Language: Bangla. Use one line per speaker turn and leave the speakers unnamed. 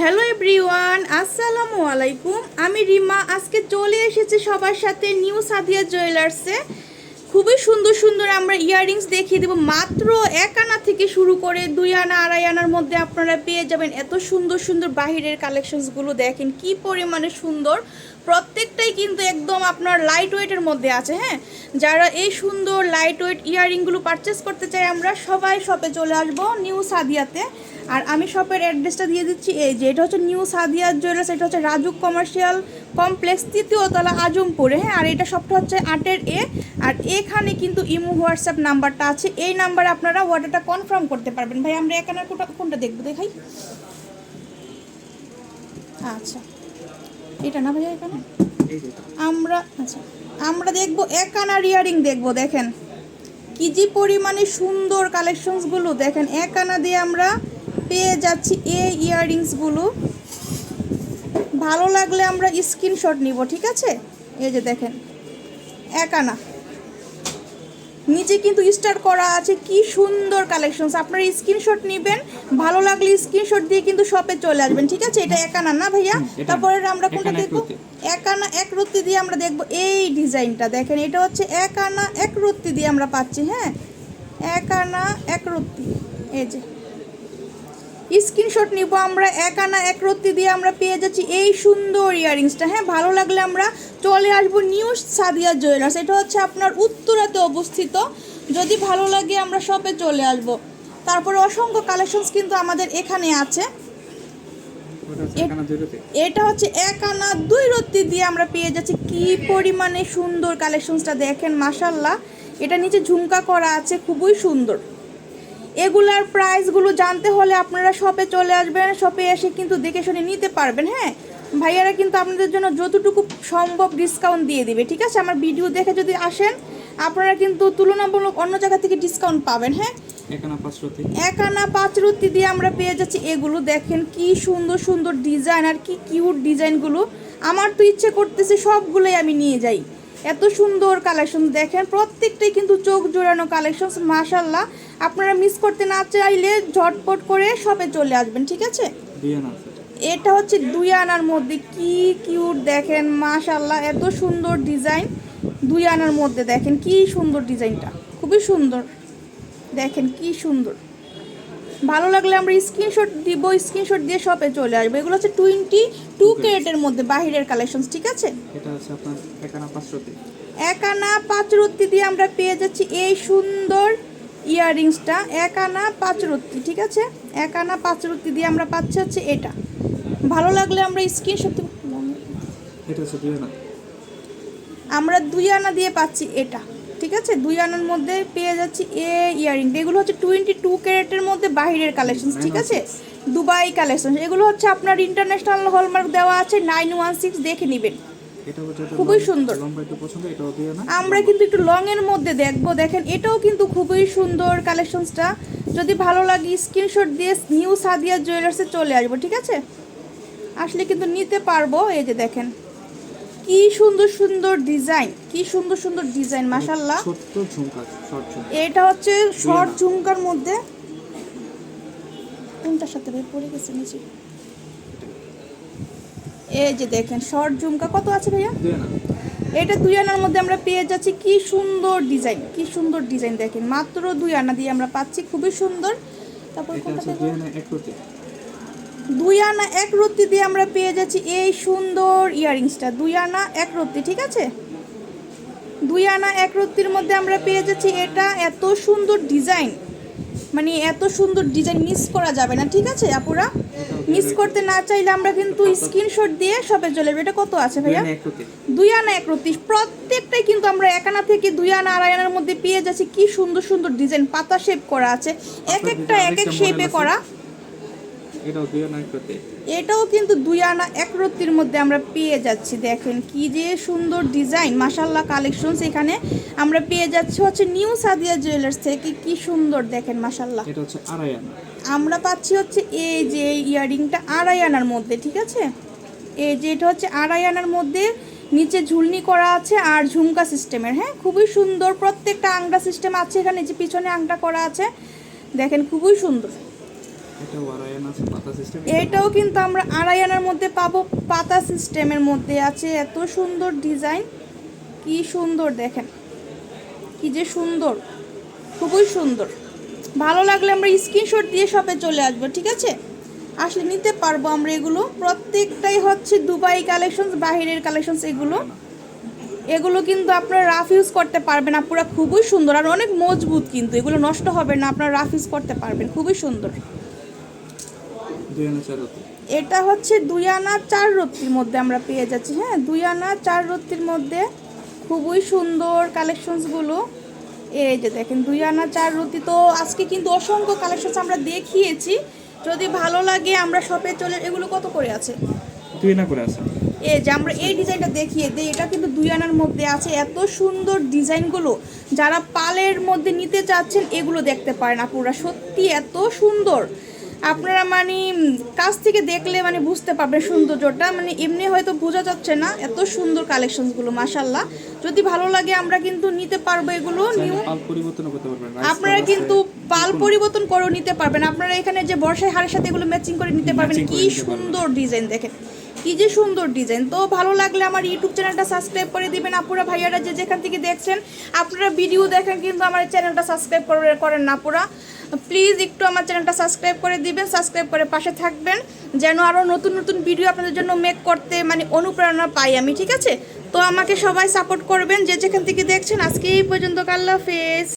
হ্যালো এভরিওয়ান আসসালামু আলাইকুম আমি রিমা। আজকে চলে এসেছি সবার সাথে নিউ সাদিয়া জুয়েলার্সে খুবই সুন্দর সুন্দর আমরা ইয়াররিংস দেখিয়ে দেবো। মাত্র এক আনা থেকে শুরু করে দুই আনা, আড়াই আনার মধ্যে আপনারা পেয়ে যাবেন এত সুন্দর সুন্দর বাহিরের কালেকশনসগুলো দেখেন কি পরিমাণে সুন্দর। প্রত্যেকটাই কিন্তু একদম আপনার লাইট ওয়েটের মধ্যে আছে হ্যাঁ? যারা এই সুন্দর লাইট ওয়েট ইয়াররিংগুলো পারচেস করতে চাই আমরা সবাই শপে চলে আসব নিউ সাদিয়াতে। আর আমি শপের অ্যাড্রেসটা দিয়ে দিচ্ছি, এই যে এটা হচ্ছে নিউ সাদিয়া জুয়েলার্স এটা হচ্ছে রাজুক কমার্শিয়াল কমপ্লেক্স তৃতীয় তলা আজমপুরে হ্যাঁ? আর এটা সবটা হচ্ছে আটের এ, আর এখানে কিন্তু ইমো, হোয়াটসঅ্যাপ নাম্বারটা আছে। এই নাম্বারে আপনারা অর্ডারটা কনফার্ম করতে পারবেন। ভাই, আমরা এখানে কোনটা কোনটা দেখব? দেখাই। আচ্ছা। এটা না ভাইয়া এখানে? আমরা আচ্ছা। আমরা দেখব আনার ইয়ারিং দেখব, দেখেন। কি যে পরিমাণে সুন্দর কালেকশনসগুলো দেখেন। এক আনা দিয়ে আমরা পেয়ে যাচ্ছি এই ইয়াররিংসগুলো। ভালো লাগলে আমরা স্ক্রিনশট নিব ঠিক আছে? এই যে দেখেন এক আনা। নিচে কিন্তু স্টার করা আছে কি সুন্দর কালেকশনস। আপনারা স্ক্রিনশট নেবেন ভালো লাগলে স্ক্রিনশট দিয়ে কিন্তু শপে চলে আসবেন ঠিক আছে? এটা একানা না ভাইয়া? তারপরে আমরা কোনটা
একানা এক
দেখব। একানা এক রত্তি দিয়ে আমরা দেখব এই ডিজাইনটা। দেখেন এটা হচ্ছে এক আনা এক রত্তি দিয়ে আমরা পাচ্ছি হ্যাঁ? এক আনা এক রত্তি। এই যে স্ক্রিনশট নিব, আমরা এক আনা এক রত্তি দিয়ে আমরা পেয়ে যাচ্ছি এই সুন্দর ইয়ারিংসটা। হ্যাঁ ভালো লাগলে আমরা চলে আসব নিউ সাদিয়া জুয়েলার্স। এটা হচ্ছে আপনার উত্তরাতে অবস্থিত। যদি ভালো লাগে, আমরা শপে চলে আসব। তারপরে অসংখ্য কালেকশনস কিন্তু আমাদের এখানে আছে। এটা হচ্ছে এক আনা দুই রত্তি দিয়ে আমরা পেয়ে যাচ্ছি। কি পরিমাণে সুন্দর কালেকশনসটা দেখেন মাসাল্লাহ এটা নিচে ঝুমকা করা আছে, খুবই সুন্দর। এগুলার প্রাইসগুলো জানতে হলে আপনারা শপে চলে আসবেন শপে এসে কিন্তু দেখে শুনে নিতে পারবেন হ্যাঁ? ভাইয়ারা কিন্তু আপনাদের জন্য যতটুকু সম্ভব ডিসকাউন্ট দিয়ে দিবে ঠিক আছে? আমার ভিডিও দেখে যদি আসেন আপনারা কিন্তু তুলনামূলক অন্য জায়গা থেকে ডিসকাউন্ট পাবেন হ্যাঁ?
একানা পাঁচ রতি।
এক আনা পাঁচ রুটি দিয়ে আমরা পেয়ে যাচ্ছি এগুলো দেখেন কি সুন্দর সুন্দর ডিজাইন আর কি কিউট ডিজাইনগুলো আমার তো ইচ্ছে করতেছে সবগুলোই আমি নিয়ে যাই। এত সুন্দর কালেকশন দেখেন প্রত্যেকটাই কিন্তু চোখ জোড়ানো কালেকশন মাশাল্লাহ আপনারা মিস করতে না চাইলে ঝটপট করে শপে চলে আসবেন ঠিক আছে?
এটা।
এটা হচ্ছে দুই আনার মধ্যে কি কিউট দেখেন মাশাল্লাহ এত সুন্দর ডিজাইন দুই আনার মধ্যে দেখেন কি সুন্দর ডিজাইনটা খুবই সুন্দর। দেখেন কি সুন্দর। ভালো লাগলে আমরা স্ক্রিনশট দিব স্ক্রিনশট দিয়ে শপে চলে আসব। এগুলো হচ্ছে টোয়েন্টি টু ক্যারেটের মধ্যে বাহিরের কালেকশন ঠিক আছে?
এটা হচ্ছে আপনার একানা পাঁচ রতি।
এক আনা পাঁচ রত্তি দিয়ে আমরা পেয়ে যাচ্ছি এই সুন্দর ইয়াররিংসটা। এক আনা পাঁচ রত্তি ঠিক আছে? এক আনা পাঁচ রত্তি দিয়ে আমরা পাচ্ছি হচ্ছে এটা। ভালো লাগলে আমরা স্ক্রিনশট
এটা হচ্ছে দুই আনা।
আমরা দুই আনা দিয়ে পাচ্ছি এটা। ঠিক আছে? দুই আনার মধ্যে পেয়ে যাচ্ছি এ ইয়াররিংটা এগুলো হচ্ছে টোয়েন্টি টু ক্যারেটের মধ্যে বাহিরের কালেকশন ঠিক আছে? দুবাই কালেকশন এগুলো হচ্ছে আপনার ইন্টারন্যাশনাল হলমার্ক দেওয়া আছে নাইন ওয়ান সিক্স দেখে নেবেন। খুবই সুন্দর। আমরা কিন্তু একটু লং এর মধ্যে দেখব। দেখেন এটাও কিন্তু খুবই সুন্দর কালেকশনসটা যদি ভালো লাগে স্ক্রিনশট দিয়ে নিউ সাদিয়া জুয়েলার্সে চলে আসব ঠিক আছে? আসলে কিন্তু নিতে পারব। এই যে দেখেন কি সুন্দর সুন্দর ডিজাইন কি সুন্দর সুন্দর ডিজাইন
ঝুমকা, short
এটা হচ্ছে শর্ট ঝুমকার মধ্যে। কোনটার সাথে ভাই পড়ে গেছে নিচে? এই যে দেখেন শর্ট ঝুমকা কত আছে ভাইয়া? এটা দুই আনার মধ্যে আমরা পেয়ে যাচ্ছি। কি সুন্দর ডিজাইন কি সুন্দর ডিজাইন দেখেন। মাত্র দুই আনা দিয়ে আমরা পাচ্ছি খুবই সুন্দর। তারপর কোনটা?
দুই আনা এক
রত্তি দিয়ে আমরা পেয়ে যাচ্ছি এই সুন্দর ইয়াররিংসটা দুই আনা এক রত্তি ঠিক আছে? দুই আনা এক রত্তির মধ্যে আমরা পেয়ে যাচ্ছি এটা এত সুন্দর ডিজাইন। মানে এত সুন্দর ডিজাইন মিস করা যাবে না ঠিক আছে আপুরা? মিস করতে না চাইলে আমরা কিন্তু স্ক্রিনশট দিয়ে শপে চলে যাব। এটা কত আছে ভাইয়া। দুই আনা এক রত্তি। প্রত্যেকটাই কিন্তু আমরা এক আনা থেকে দুই আনা আড়াই আনার মধ্যে পেয়ে যাচ্ছি। কি সুন্দর সুন্দর ডিজাইন পাতা শেপ করা আছে। এক একটা এক এক শেপে করা।
এটাও দুই আনা একরতি
এটাও কিন্তু দুই আনা এক রত্তির মধ্যে আমরা পেয়ে যাচ্ছি দেখেন কি যে সুন্দর ডিজাইন মাসাল্লাহ কালেকশনস এখানে আমরা পেয়ে যাচ্ছি। হচ্ছে নিউ সাদিয়া জুয়েলার্স থেকে কি সুন্দর দেখেন মাসাল্লাহ
এটা হচ্ছে আড়াই আনা।
আমরা পাচ্ছি হচ্ছে এই যে ইয়ারিংটা আড়াই আনার মধ্যে ঠিক আছে? এই যে এটা হচ্ছে আড়াই আনার মধ্যে নিচে ঝুলনি করা আছে আর ঝুমকা সিস্টেমের হ্যাঁ? খুবই সুন্দর প্রত্যেকটা আংটা সিস্টেম আছে এখানে যে পিছনে আংটা করা আছে। দেখেন খুবই সুন্দর।
এটাও
কিন্তু আমরা আড়াই আনার মধ্যে পাবো। পাতা সিস্টেমের মধ্যে আছে এত সুন্দর ডিজাইন কি সুন্দর দেখেন। কি যে সুন্দর। খুবই সুন্দর। ভালো লাগলে আমরা স্ক্রিনশট দিয়ে শপে চলে আসব, ঠিক আছে? আসলে নিতে পারব আমরা এগুলো। প্রত্যেকটাই হচ্ছে দুবাই কালেকশনস বাহিরের কালেকশনস এগুলো। এগুলো কিন্তু আপনারা রাফ ইউজ করতে পারবেন। আপনারা খুবই সুন্দর। আর অনেক মজবুত কিন্তু। এগুলো নষ্ট হবে না। আপনারা রাফ ইউজ করতে পারবেন। খুবই সুন্দর। এটা হচ্ছে দুই আনা চার রত্তির মধ্যে আমরা পেয়ে যাচ্ছি হ্যাঁ? দুই আনা চার রত্তির মধ্যে খুবই সুন্দর কালেকশনসগুলো এই যে দেখেন দুই আনা চার রত্তি তো আজকে কিন্তু অসংখ্য কালেকশনস আমরা দেখিয়েছি। যদি ভালো লাগে আমরা শপে চলে এগুলো কত করে আছে?
দুই আনা করে আছে।
এই যে আমরা এই ডিজাইনটা দেখিয়ে দিই এটা কিন্তু দুই আনার মধ্যে আছে। এত সুন্দর ডিজাইনগুলো যারা পালের মধ্যে নিতে চাচ্ছেন এগুলো দেখতে পারেন আপুরা সত্যি এত সুন্দর। আপনারা মানে কাছ থেকে দেখলে মানে বুঝতে পারবেন সৌন্দর্যটা। মানে এমনি হয়তো বোঝা যাচ্ছে না এত সুন্দর কালেকশনসগুলো মাসাল্লাহ যদি ভালো লাগে আমরা কিন্তু নিতে পারব এগুলো আপনারা কিন্তু পাল পরিবর্তন করে নিতে পারবেন। আপনারা এখানে যে বর্ষায় হারের সাথে এগুলো ম্যাচিং করে নিতে পারবেন কি। সুন্দর ডিজাইন দেখেন। কি যে সুন্দর ডিজাইন তো ভালো লাগলে আমার ইউটিউব চ্যানেলটা সাবস্ক্রাইব করে দিবেন। আপুরা, ভাইয়ারা যে যেখান থেকে দেখছেন, আপনারা ভিডিও দেখেন কিন্তু আমার চ্যানেলটা সাবস্ক্রাইব করে, করেন না আপুরা। প্লিজ একটু আমার চ্যানেলটা সাবস্ক্রাইব করে দিবেন সাবস্ক্রাইব করে পাশে থাকবেন, যেন আরও নতুন নতুন ভিডিও আপনাদের জন্য মেক করতে মানে অনুপ্রেরণা পাই আমি, ঠিক আছে? তো আমাকে সবাই সাপোর্ট করবেন, যে যেখান থেকে দেখছেন, আজকে এই পর্যন্ত। আল্লাহ হাফেজ।